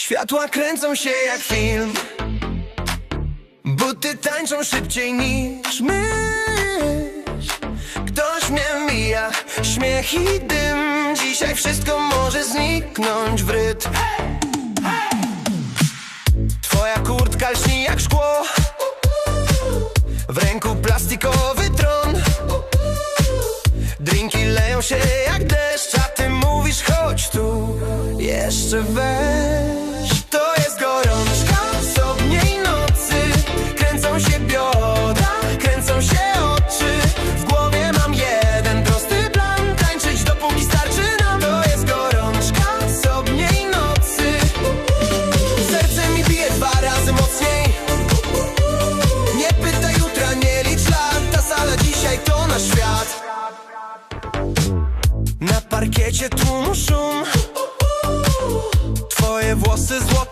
Światła kręcą się jak film. Buty tańczą szybciej niż myśl Ktoś mnie mija, śmiech i dym. Dzisiaj wszystko może zniknąć w rytm. Twoja kurtka lśni jak szkło. W ręku plastikowy tron. Drinki leją się jak deszcz A ty mówisz chodź tu Jeszcze weź parkiecie tłumu szum Twoje włosy złoty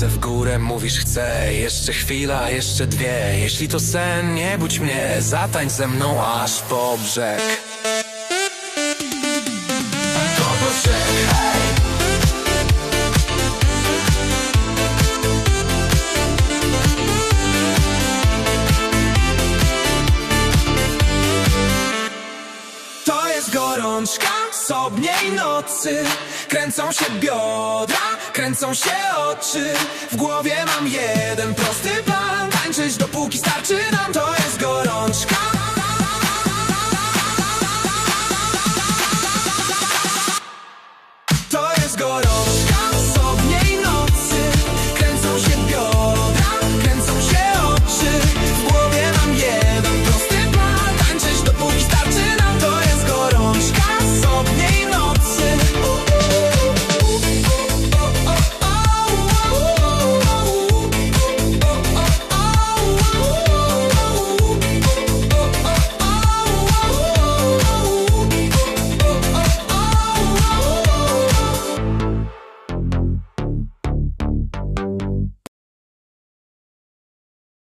Ręce w górę, mówisz chcę Jeszcze chwila, jeszcze dwie. Jeśli to sen, nie budź mnie Zatańcz ze mną aż po brzeg jest gorączka sobnej nocy. Kręcą się biodra, kręcą się oczy. W głowie mam jeden prosty plan. Tańczyć dopóki starczy nam to